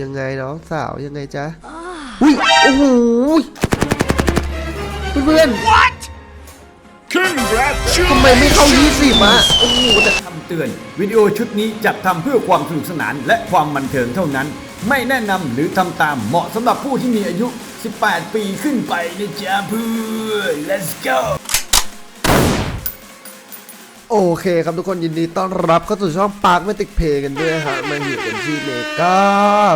ยังไงน้องสาวยังไงจ๊ะอุ้ยโอ้โหเพื่อนๆทำไมไม่เข้า 20อะโอ้โหแต่คำเตือน วิดีโอชุดนี้จัดทำเพื่อความสนุกสนานและความบันเทิงเท่านั้น ไม่แนะนำหรือทำตามเหมาะสำหรับผู้ที่มีอายุ 18 ปีขึ้นไปนะจ๊ะเพื่อน let's go โอเคครับทุกคนยินดีต้อนรับเข้าสู่ช่องปาร์คเมติกเพย์กันด้วยฮะมาอยู่กันที่เมกา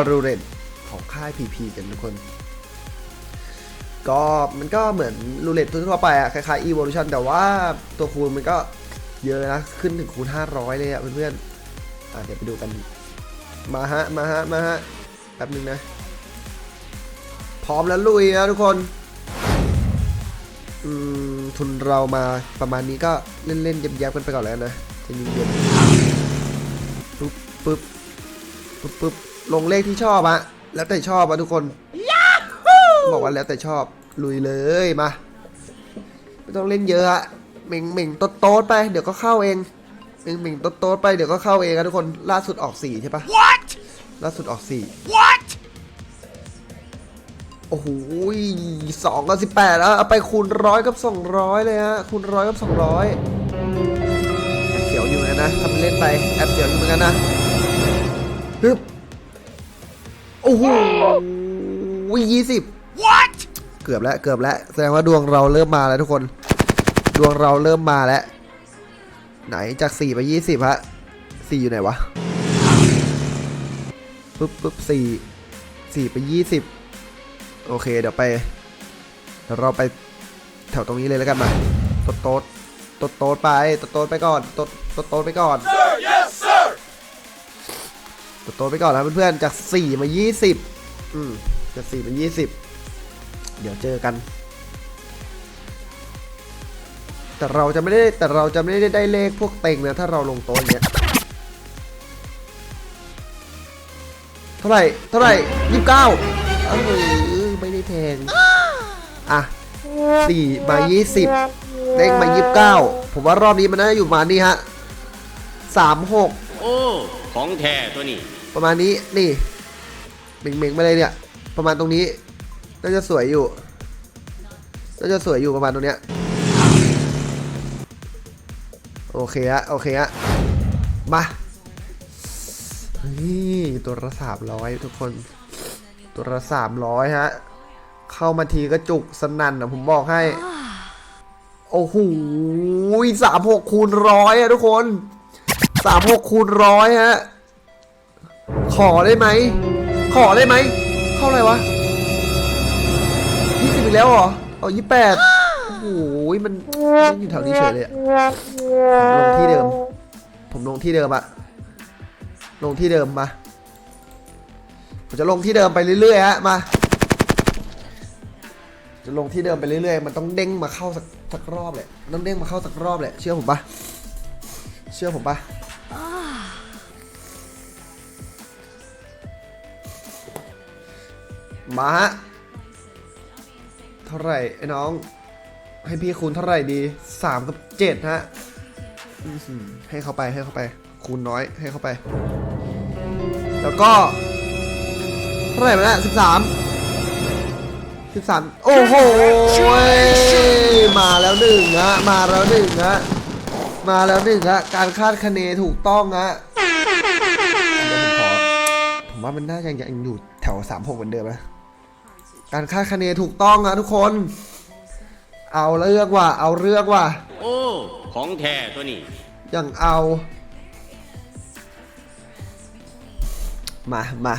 รูเรนของค่ายพีพีกันทุกคน ก็มันก็เหมือนรูเล็ตทั่วไปอะคล้ายๆ Evolution แต่ว่าตัวคูณมันก็เยอะนะ ขึ้นถึงคูณ 500 เลยอะเพื่อนๆอะเดี๋ยวไปดูกัน มาฮะ มาฮะ มาฮะแป๊บนึงนะ พร้อมแล้วลุยนะทุกคน ทุนเรามาประมาณนี้ก็เล่นๆเย็บๆกันไปก่อนแล้วนะใจะเย็นๆปึ๊บปึ๊บปึ๊บปึ๊บลงเลขที่ชอบอะแล้วแต่ชอบอะทุกคนบอกว่าแล้วแต่ชอบลุยเลยมาไม่ต้องเล่นเยอะอะเหม่งเหม่งโต๊ดโต๊ดไปเดี๋ยวก็เข้าเองเหม่งเหม่งโต๊ดโต๊ดไปเดี๋ยวก็เข้าเองอะทุกคนล่าสุดออกสี่ใช่ปะ What? ล่าสุดออกสี่ What? โอ้โหสองกับสิบแปดแล้วเอาไปคูณร้อยกับสองร้อยเลยฮะ คูณร้อยกับสองร้อยแอบเสียวอยู่เหมือนกันนะทำเล่นไป แอบเสียวอยู่เหมือนกันนะฮึบโอ้โหยี่สิบ What? เกือบแล้ว เกือบแล้ว แสดงว่าดวงเราเริ่มมาแล้วทุกคน ดวงเราเริ่มมาแล้ว ไหนจาก4ไป20ฮะ4อยู่ไหนวะ ปุ๊บปุ๊บสี่สี่ไป20 โอเคเดี๋ยวไปเดี๋ยวเราไปแถวตรงนี้เลยแล้วกันมาโต๊ดโต๊ดโต๊ดโต๊ดไปโต๊ดโต๊ดไปก่อนโต๊ดโต๊ดโต๊ดไปก่อน Sir, yes, sir. โต๊ดโต๊ดไปก่อนนะเพื่อนๆจาก4มา20อืมจาก4เป็น20เดี๋ยวเจอกัน แต่เราจะไม่ได้แต่เราจะไม่ได้ได้เลขพวกเต็งนะถ้าเราลงโต๊ะอย่างเงี้ยเท่าไหร่เท่าไหร่ยี่สิบเก้าเออไม่ได้แพง อะสี่มายี่สิบเลขมายี่สิบเก้าผมว่ารอบนี้มันน่าจะอยู่ประมาณนี้ฮะสามหกโอ้ ของแท้ตัวนี้ ประมาณนี้นี่เม่งๆมาเลยเนี่ย ประมาณตรงนี้ น่าจะสวยอยู่ น่าจะสวยอยู่ประมาณตรงเนี้ย โอเคฮะ โอเคฮะ มานี่ตัวละสามร้อยทุกคน ตัวละสามร้อยฮะ เข้ามาทีก็จุกสนั่นนะผมบอกให้ โอ้โหสามหกคูณร้อยอะทุกคนสามหกคูณร้อยฮะ ขอได้ไหม ขอได้ไหม เข้าอะไรวะยี่สิบอีกแล้วเหรอเอายี่แปดโอ้โหมันมันอยู่แถวนี้เฉยเลยอะผมลงที่เดิม ผมลงที่เดิมอะลงที่เดิมมาผมจะลงที่เดิมไปเรื่อยๆฮะมาจะ ลงที่เดิมไปเรื่อยๆ มันต้องเด้งมาเข้าสักสักรอบแหละต้องเด้งมาเข้าสักรอบแหละเชื่อผมปะเชื่อผมปะมาฮะเท่าไหร่ไอ้น้อง ให้พี่คูณเท่าไหร่ดีสามกับเจ็ดฮะให้เข้าไปให้เข้าไป คูณน้อยให้เข้าไป แล้วก็เท่าไหร่มาแล้วสิบสาม สิบสามโอ้โหมาแล้วหนึ่งฮะมาแล้วหนึ่งฮะมาแล้วหนึ่งฮะการคาดคะเนถูกต้องฮะเดี๋ยวผมขอผมว่ามันน่าจะยังอยู่แถวสามหกเหมือนเดิมนะการคาดคะเนถูกต้องนะทุกคน เอาเรื่องว่ะเอาเรื่องว่ะโอ้ของแท้ตัวนี้อย่างเอา มามา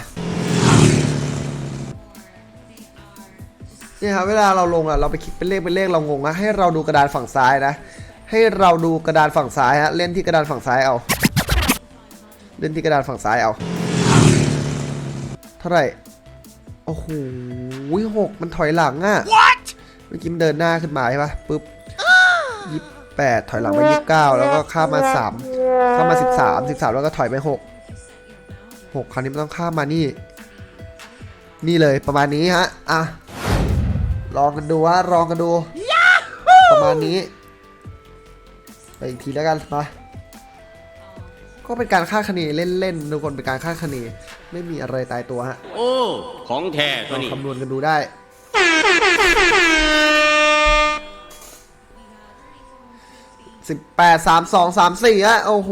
นี่ยครับเวลาเราลงอะเราไปคลิกเป็นเลขเป็นเลขเรางงนะให้เราดูกระดานฝั่งซ้ายนะ ให้เราดูกระดานฝั่งซ้ายฮะเล่นที่กระดานฝั่งซ้ายเอาเล่นที่กระดานฝั่งซ้ายเอา เท่าไหร่โอ้โหหกมันถอยหลังอะ What? เมื่อกี้มันเดินหน้าขึ้นมาใช่ปะปุ๊บยี่แปดถอยหลังมายี่สิบเก้าแล้วก็ข้ามมาสามข้ามมาสิบสามสิบสามแล้วก็ถอยไปหกหกคราวนี้มันต้องข้ามมานี่ นี่เลยประมาณนี้ฮะ อะ ลองกันดูว่าลองกันดู ประมาณนี้ ไปอีกทีแล้วกันมาก็เป็นการคาดคะเนเล่นๆทุกคนเป็นการคาดคะเนไม่มีอะไรตายตัวฮะโอ้ ของแท้ตัวลองนี้คำนวณกันดูได้ สิบแปดสามสองสามสี่อะโอ้โห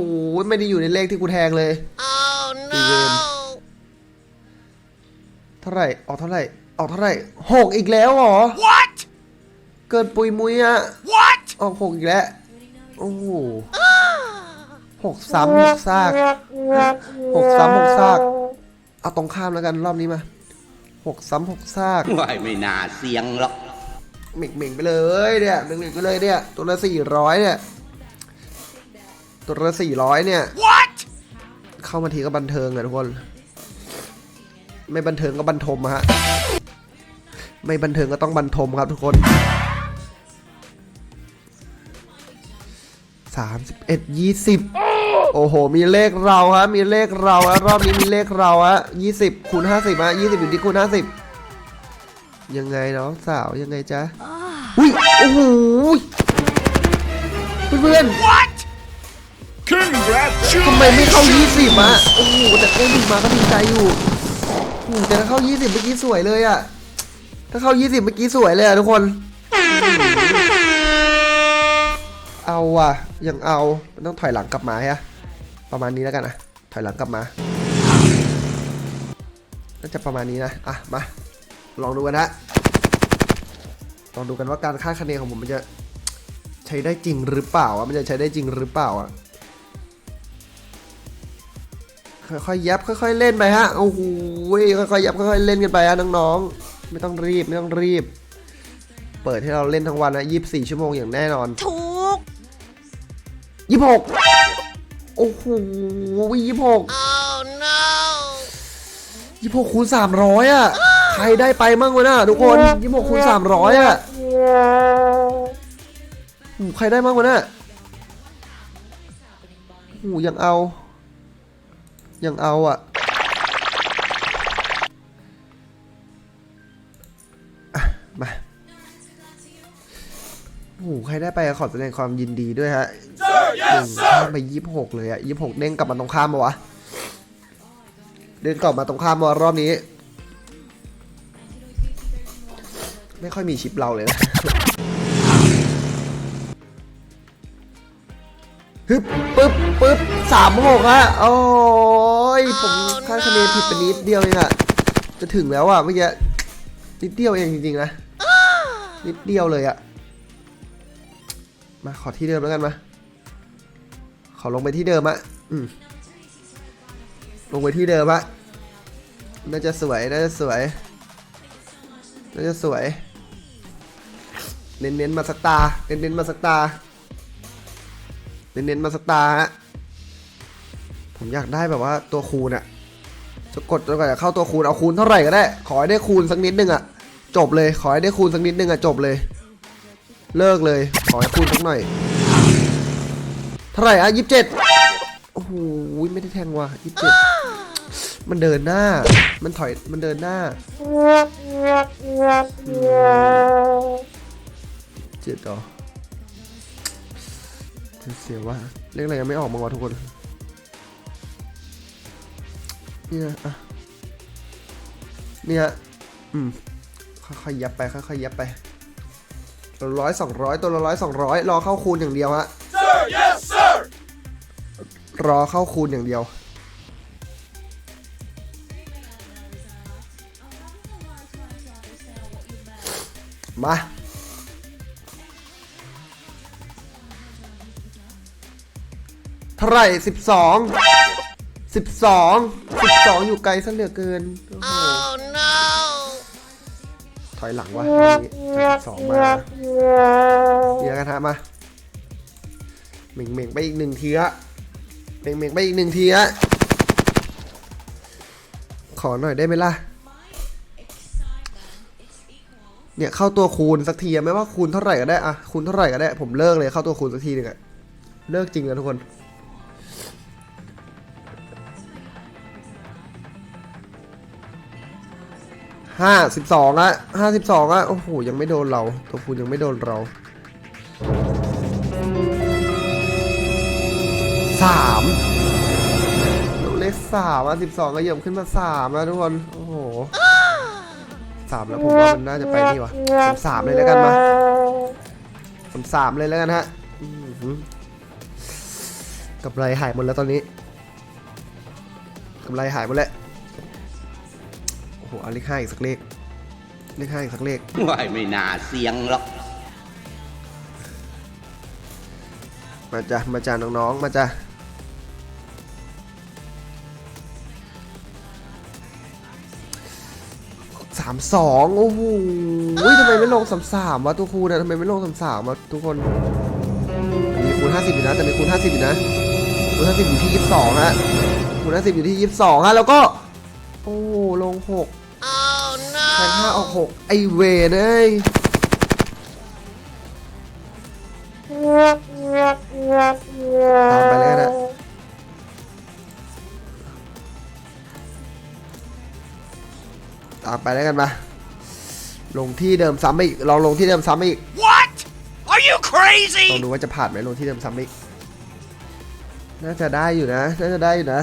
ไม่ได้อยู่ในเลขที่กูแทงเลยสี่เวรเท่าไหร่ออกเท่าไหร่อ อกเท่าไหร่หกอีกแล้วเหรอ What? เกินปุยมุยอะ What? ออกหกอีกแล้ว โอ้โหหกซ้ำหกซากหกซ้ำหกซาก เอาตรงข้ามแล้วกันรอบนี้มาหกซ้ำหกซากว่ายไม่น่าเสียงหรอกหมิกหมิกไปเลยเนี่ยหมิกหมิกไปเลยเนี่ย ตัวละสี่ร้อยเนี่ย ตัวละสี่ร้อยเนี่ย What? เข้ามาทีก็บันเทิงอะทุกคน ไม่บันเทิงก็บันทมอะฮะ ไม่บันเทิงก็ต้องบันทมครับทุกคนสามสิบเอ็ดยี่สิบโอ้โห มีเลขเราฮะ มีเลขเราฮะ รอบนี้มีเลขเราฮะยี่สิบคูณห้าสิบฮะยี่สิบอยู่ที่คูณห้าสิบยังไงน้องสาวยังไงจ๊ะ อุ้ย โอ้โห เพื่อนๆ What? Congratulations! ทำไมไม่เข้า 20อะโอ้โห แต่ได้หนึ่งมาก็ดีใจอยู่โอ้โหแต่ถ้าเข้า 20 เมื่อกี้สวยเลยอะ ถ้าเข้า 20 เมื่อกี้สวยเลยอะทุกคน เอาว่ะยังเอา มันต้องถอยหลังกลับมาฮะ ประมาณนี้แล้วกันนะ ถอยหลังกลับมา น่าจะประมาณนี้นะ อะ มา ลองดูกันนะ ลองดูกันว่าการคาดคะเนของผมมันจะใช้ได้จริงหรือเปล่าอะมันจะใช้ได้จริงหรือเปล่าอะค่อยๆยับค่อยๆเล่นไปฮะ โอ้โหค่อยๆยับค่อยๆเล่นกันไปฮะน้องๆ ไม่ต้องรีบไม่ต้องรีบ เปิดให้เราเล่นทั้งวันนะ24ชั่วโมงอย่างแน่นอนถูก26โอ้โห26 Oh no! 26คูณ300อะใครได้ไปมั่งวะน่ะทุกคน26คูณ300อะโอ้โหใครได้มั่งวะน่ะโอ้โหยังเอา ยังเอาอะ มาโอ้โหใครได้ไปขอแสดงความยินดีด้วยฮะหนึ่งข้ามไปยี่สิบหกเลยอะยี่สิบหกเด้งกลับมาตรงข้ามมาวะเดินกลับมาตรงข้ามมารอบนี้ ไม่ค่อยมีชิปเราเลยนะฮึบปึ๊บปึ๊บสามหกอะโอ้ยผมคาดคะเนผิดไปนิดเดียวเองอะจะถึงแล้วอะเมื่อกี้ นิดเดียวเองจริงๆนะ นิดเดียวเลยอะมาขอที่เดิมแล้วกันมา ขอลงไปที่เดิมอะอืมลงไปที่เดิมอะน่าจะสวย น่าจะสวย น่าจะสวย เน้นๆมาสักตา เน้นๆมาสักตา เน้นๆมาสักตาฮะ ผมอยากได้แบบว่าตัวคูณอะ จะกดจนกว่าจะเข้าตัวคูณเอาคูณเท่าไหร่ก็ได้ ขอให้ได้คูณสักนิดนึงอะจบเลย ขอให้ได้คูณสักนิดนึงอะจบเลย เลิกเลย ขอให้คูณสักหน่อย เท่าไหร่อะยี่สิบเจ็ดโอ้โหไม่ได้แทงว่ะยี่สิบเจ็ดมันเดินหน้า มันถอย มันเดินหน้าเจ็ดต่อเสียว่าเลขอะไรยังไม่ออกมาวะทุกคน เนี่ยอะเนี่ยอืมค่อยๆยับไปค่อยๆยับไปตัวร้อยสองร้อยตัวละร้อยสองร้อยรอเข้าคูณอย่างเดียวฮะ Sir, yes, sir! รอเข้าคูณอย่างเดียว มาเท่าไหร่สิบสอง สิบสองสิบสองอยู่ไกลซะเหลือเกิน โอ้โห Oh no! ถอยหลังวะตอนนี้จากสองมาเดี๋ยวกันฮะมาเหม่งเม่งๆไปอีกหนึ่งทีละเหม่งเม่งๆไปอีกหนึ่งทีละขอหน่อยได้ไหมล่ะ เนี่ยเข้าตัวคูณสักทีอะไม่ว่าคูณเท่าไหร่ก็ได้อะคูณเท่าไหร่ก็ได้ ผมเลิกเลยเข้าตัวคูณสักทีหนึ่งอะเลิกจริงนะทุกคน ห้าสิบสองอะห้าสิบสองอะโอ้โหยังไม่โดนเรา ตัวคูณยังไม่โดนเราสามเลขสามอะสิบสองก็ยียบขึ้นมาสามแล้วทุกคน โอ้โหสามแล้วผมว่ามันน่าจะไปนี่วะผมสามเลยแล้วกันมาผมสามเลยแล้วกันฮะอื้อหือกำไรหายหมดแล้วตอนนี้กำไรหายหมดแล้ว หเอาเลขห้าอีกสักเลข เลขห้าอีกสักเลขว่ายไม่น่าเสียงหรอก มาจ้ะมาจ้ะน้องๆ มาจ้ะสามสองโอ้โหทำไมไม่ลงสามสามวะทุกคูนะทำไมไม่ลงสามสามวะทุกคนมีคูณห้าสิบอยู่นะแต่มีคูณห้าสิบอยู่นะคูณห้าสิบอยู่ที่ยี่สิบสองฮะคูณห้าสิบอยู่ที่ยี่สิบสองฮะแล้วก็ โอ้โหลงหก Oh แทนห้าออกหกไอเวนเอ้ยตามไปเลยนะตามไปแล้วกันมา ลงที่เดิมซ้ำไปอีก ลองลงที่เดิมซ้ำไปอีก What? Are you crazy? ลองดูว่าจะผ่านไหมลงที่เดิมซ้ำอีก น่าจะได้อยู่นะ น่าจะได้อยู่นะ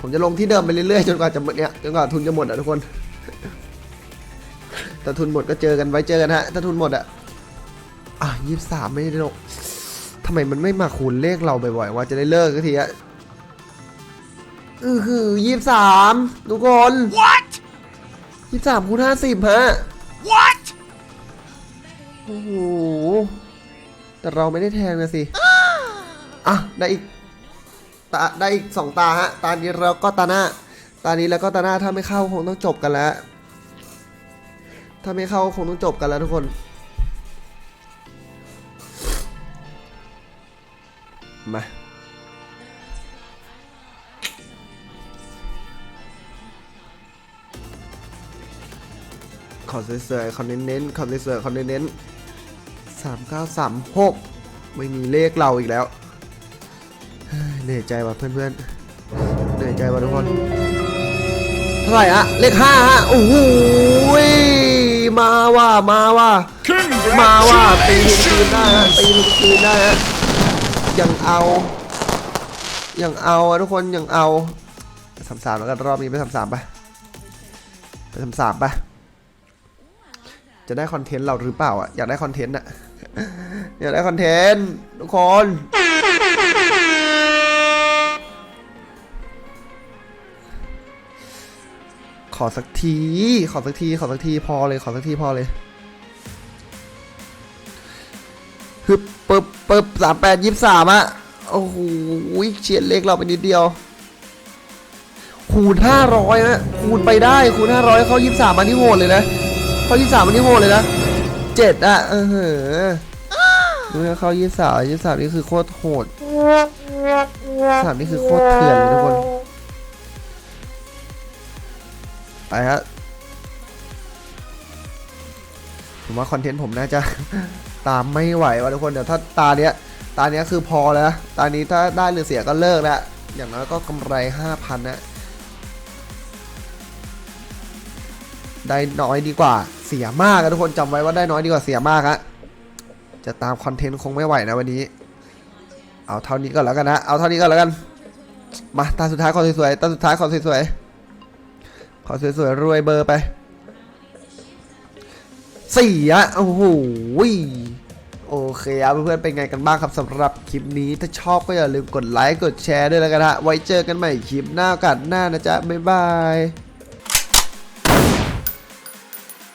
ผมจะลงที่เดิมไปเรื่อยๆ จนกว่าจะหมดเนี่ย จนกว่าทุนจะหมดอะทุกคน ถ้าทุนหมดก็เจอกันไว้เจอกันฮะ ถ้าทุนหมดอะอะยี่สามไม่ได้ลงทำไมมันไม่มาคูณเลขเราบ่อยๆว่าจะได้เลิกสักทีอะอือคือยี่สามทุกคน What? ยี่สามคูณห้าสิบฮะ What? โอ้โห แต่เราไม่ได้แทงนะสิ อะ ได้อีก ตา ได้อีกสองตาฮะ ตานี้แล้วก็ตาหน้า ตานี้แล้วก็ตาหน้าถ้าไม่เข้าคงต้องจบกันแล้ว ถ้าไม่เข้าคงต้องจบกันแล้วทุกคน มา ขอสวยๆขอเน้นๆขอสวยๆขอเน้นๆสามเก้าสามหกไม่มีเลขเราอีกแล้ว เหนื่อยใจว่ะเพื่อนๆ เหนื่อยใจว่ะทุกคน เท่าไหร่ฮะ เลขห้าฮะ โอ้โห ยมาว่ะมาว่ะมาว่ะตีทุกคืนได้ฮะตีทุกคืนได้ฮะยังเอายังเอาอะทุกคนยังเอาไปสามสามแล้วกันรอบนี้ไปสามสามไปไปสามสามไปจะได้คอนเทนต์เราหรือเปล่าอะอยากได้คอนเทนต์อะอยากได้คอนเทนต์ทุกคน อสักที ขอสักที ขอสักทีพอเลย ขอสักทีพอเลยฮึบปึ๊บปึ๊บสามแปดยี่สามอะโอ้โหเฉียดเลขเราไปนิดเดียว คูณห้าร้อยนะคูณไปได้ คูณห้าร้อยเข้ายี่สามมันที่โหดเลยนะ เข้ายี่สามมันที่โหดเลยนะเจ็ดอะเออเหอดูนะเข้ายี่สามยี่สามนี่คือโคตรโหดสามนี่คือโคตรเถื่อนเลยทุกคน ไปฮะผมว่าคอนเทนต์ผมน่าจะตามไม่ไหวว่ะทุกคนเดี๋ยวถ้าตาเนี้ยตาเนี้ยคือพอแล้ว ตานี้ถ้าได้หรือเสียก็เลิกแล้ว อย่างน้อยก็กำไรห้าพันนะได้น้อยดีกว่าเสียมากอะทุกคนจำไว้ว่าได้น้อยดีกว่าเสียมากฮะจะตามคอนเทนต์คงไม่ไหวนะวันนี้ เอาเท่านี้ก่อนแล้วกันนะ เอาเท่านี้ก่อนแล้วกัน มาตาสุดท้ายขอสวยๆตาสุดท้ายขอสวยๆ ขอสวยๆรวยเบอร์ไปสี่อะโอ้โหโอเคครับเพื่อนๆเป็นไงกันบ้างครับสำหรับคลิปนี้ถ้าชอบก็อย่าลืมกดไลค์กดแชร์ด้วยแล้วกันฮะไว้เจอกันใหม่คลิปหน้ากันหน้านะจ๊ะบ๊ายบาย